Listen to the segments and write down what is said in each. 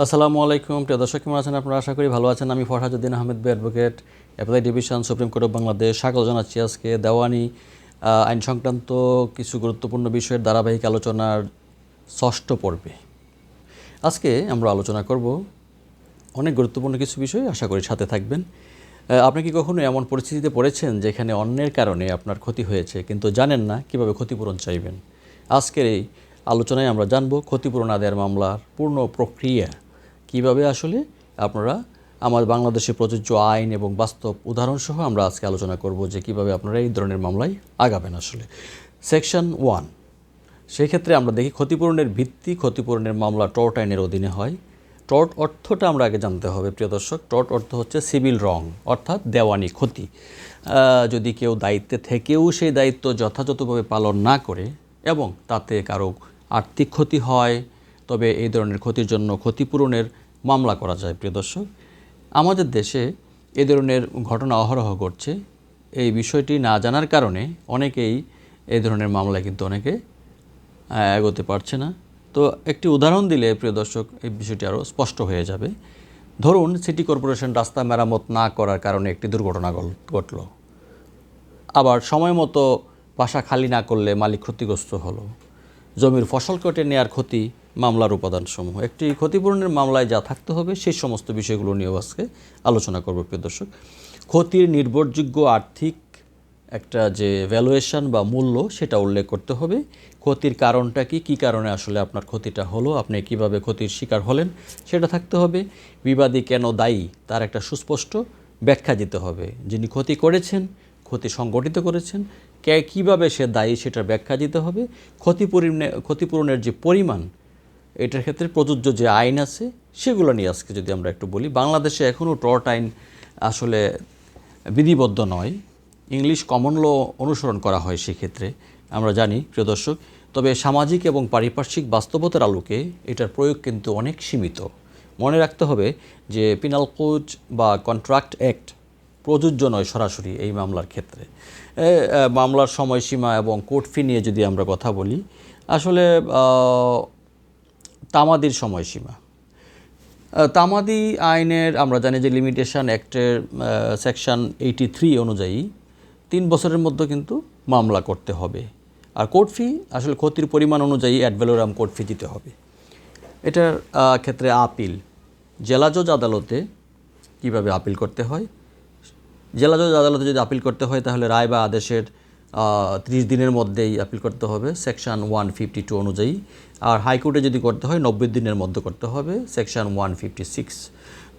আসসালামু আলাইকুম। প্রিয় দর্শক, কেমন আছেন আপনারা? আশা করি ভালো আছেন। আমি ফরহাজুদ্দিন আহমেদ, বে advocate appellate division supreme court of Bangladesh স্বাগত জানাচ্ছি আজকে দেওয়ানি আইন সংক্রান্ত কিছু গুরুত্বপূর্ণ বিষয়ের ধারাবাহিক আলোচনার ষষ্ঠ পর্বে। আজকে আমরা আলোচনা করব অনেক গুরুত্বপূর্ণ কিছু বিষয়, আশা করি সাথে থাকবেন। আপনি কি কখনো এমন পরিস্থিতিতে পড়েছেন যেখানে অন্যের কারণে আপনার ক্ষতি হয়েছে, কিন্তু জানেন না কীভাবে ক্ষতিপূরণ চাইবেন? আজকের এই আলোচনায় আমরা জানব ক্ষতিপূরণ আদায়ের মামলার পূর্ণ প্রক্রিয়া। কীভাবে আসলে আপনারা আমার বাংলাদেশে প্রযোজ্য আইন এবং বাস্তব উদাহরণসহ আমরা আজকে আলোচনা করব যে কীভাবে আপনারা এই ধরনের মামলায় আগাবেন আসলে। সেকশন ওয়ান সেই ক্ষেত্রে আমরা দেখি ক্ষতিপূরণের ভিত্তি ক্ষতিপূরণের মামলা টর্ট আইনের অধীনে হয়। টর্ট অর্থটা আমরা আগে জানতে হবে, প্রিয় দর্শক। টর্ট অর্থ হচ্ছে সিভিল রং, অর্থাৎ দেওয়ানি ক্ষতি। যদি কেউ দায়িত্বে থেকেও সেই দায়িত্ব যথাযথভাবে পালন না করে এবং তাতে কারও আর্থিক ক্ষতি হয়, তবে এই ধরনের ক্ষতির জন্য ক্ষতিপূরণের মামলা করা যায়, প্রিয় দর্শক। আমাদের দেশে এ ধরনের ঘটনা অহরহ ঘটছে। এই বিষয়টি না জানার কারণে অনেকেই এই ধরনের মামলায় কিন্তু অনেকে এগোতে পারছে না। তো একটি উদাহরণ দিলে, প্রিয় দর্শক, এই বিষয়টি আরও স্পষ্ট হয়ে যাবে। ধরুন, সিটি কর্পোরেশন রাস্তা মেরামত না করার কারণে একটি দুর্ঘটনা ঘটল। আবার সময় মতো বাসা খালি না করলে মালিক ক্ষতিগ্রস্ত হলো। জমির ফসল কেটে নেয়ার ক্ষতি মামলার উপাদানসমূহ। একটি ক্ষতিপূরণের মামলায় যা থাকতে হবে, সেই সমস্ত বিষয়গুলো নিয়েও আজকে আলোচনা করব প্রিয় দর্শক। ক্ষতির নির্ভরযোগ্য আর্থিক একটা যে ভ্যালুয়েশন বা মূল্য, সেটা উল্লেখ করতে হবে। ক্ষতির কারণটা কি? কী কারণে আসলে আপনার ক্ষতিটা হলো? আপনি কীভাবে ক্ষতির শিকার হলেন? সেটা থাকতে হবে। বিবাদী কেন দায়ী? তার একটা সুস্পষ্ট ব্যাখ্যা দিতে হবে। যিনি ক্ষতি করেছেন, ক্ষতি সংগঠিত করেছেন, কে কীভাবে সে দায়ী সেটার ব্যাখ্যা দিতে হবে। ক্ষতিপূরণে ক্ষতিপূরণের যে পরিমাণ এটার ক্ষেত্রে প্রযোজ্য যে আইন আছে, সেগুলো নিয়ে আজকে যদি আমরা একটু বলি, বাংলাদেশে এখনও টর্ট আইন আসলে বিধিবদ্ধ নয়। ইংলিশ কমন ল অনুসরণ করা হয় সেক্ষেত্রে, আমরা জানি, প্রিয় দর্শক। তবে সামাজিক এবং পারিপার্শ্বিক বাস্তবতার আলোকে এটার প্রয়োগ কিন্তু অনেক সীমিত। মনে রাখতে হবে যে পিনাল কোচ বা কন্ট্রাক্ট অ্যাক্ট প্রযোজ্য নয় সরাসরি এই মামলার ক্ষেত্রে। মামলার সময়সীমা এবং কোর্ট ফি নিয়ে যদি আমরা কথা বলি, আসলে তামাদির সময়সীমা। তামাদি আইনের, আমরা জানি যে লিমিটেশন অ্যাক্টের সেকশন এইটি থ্রি অনুযায়ী তিন বছরের মধ্যে কিন্তু মামলা করতে হবে। আর কোর্ট ফি আসলে ক্ষতির পরিমাণ অনুযায়ী অ্যাডভেলোরাম কোর্ট ফি দিতে হবে। এটার ক্ষেত্রে আপিল। জেলা জজ আদালতে কীভাবে আপিল করতে হয়? জেলা জজ আদালতে যদি আপিল করতে হয়, তাহলে রায় বা আদেশের ত্রিশ দিনের মধ্যেই আপিল করতে হবে। সেকশন ওয়ান ফিফটি টু অনুযায়ী। আর হাইকোর্টে যদি করতে হয়, নব্বই দিনের মধ্যে করতে হবে সেকশন ওয়ান ফিফটি সিক্স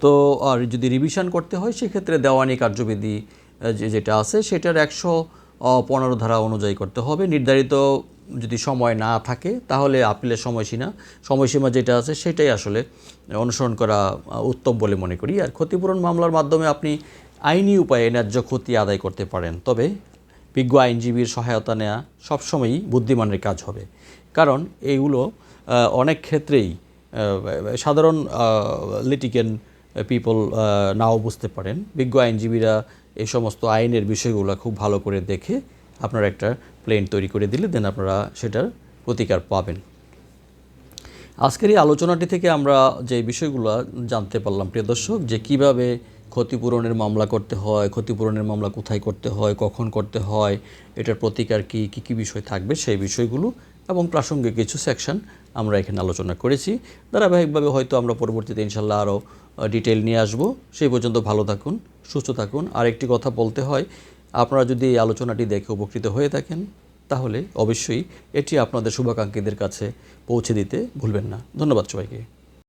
তো, আর যদি রিভিশন করতে হয়, সেক্ষেত্রে দেওয়ানি কার্যবিধি যেটা আছে, সেটার একশো পনেরো ধারা অনুযায়ী করতে হবে। নির্ধারিত যদি সময় না থাকে, তাহলে আপিলের সময়সীমা সময়সীমা যেটা আছে, সেটাই আসলে অনুসরণ করা উত্তম বলে মনে করি। আর ক্ষতিপূরণ মামলার মাধ্যমে আপনি আইনি উপায়ে ন্যায্য ক্ষতি আদায় করতে পারেন। তবে বিজ্ঞ আইনজীবীর সহায়তা নেওয়া সবসময়ই বুদ্ধিমানের কাজ হবে। কারণ এইগুলো অনেক ক্ষেত্রেই সাধারণ লিটিকেন পিপল নাও বুঝতে পারেন। বিজ্ঞ আইনজীবীরা এই সমস্ত আইনের বিষয়গুলো খুব ভালো করে দেখে আপনারা একটা প্লেন তৈরি করে দিলে দেন আপনারা সেটার প্রতিকার পাবেন। আজকের এই আলোচনাটি থেকে আমরা যে বিষয়গুলো জানতে পারলাম, প্রিয় দর্শক, যে কীভাবে ক্ষতিপূরণের মামলা করতে হয়, ক্ষতিপূরণের মামলা কোথায় করতে হয়, কখন করতে হয়, এটার প্রতিকার কি, কী কী বিষয় থাকবে সেই বিষয়গুলো এবং প্রাসঙ্গিক কিছু সেকশন আমরা এখানে আলোচনা করেছি। ধারাবাহিকভাবে হয়তো আমরা পরবর্তীতে ইনশাল্লাহ আরও ডিটেল নিয়ে আসব। সেই পর্যন্ত ভালো থাকুন, সুস্থ থাকুন। আর একটি কথা বলতে হয়, আপনারা যদি এই আলোচনাটি দেখে উপকৃত হয়ে থাকেন, তাহলে অবশ্যই এটি আপনাদের শুভাকাঙ্ক্ষীদের কাছে পৌঁছে দিতে ভুলবেন না। ধন্যবাদ সবাইকে।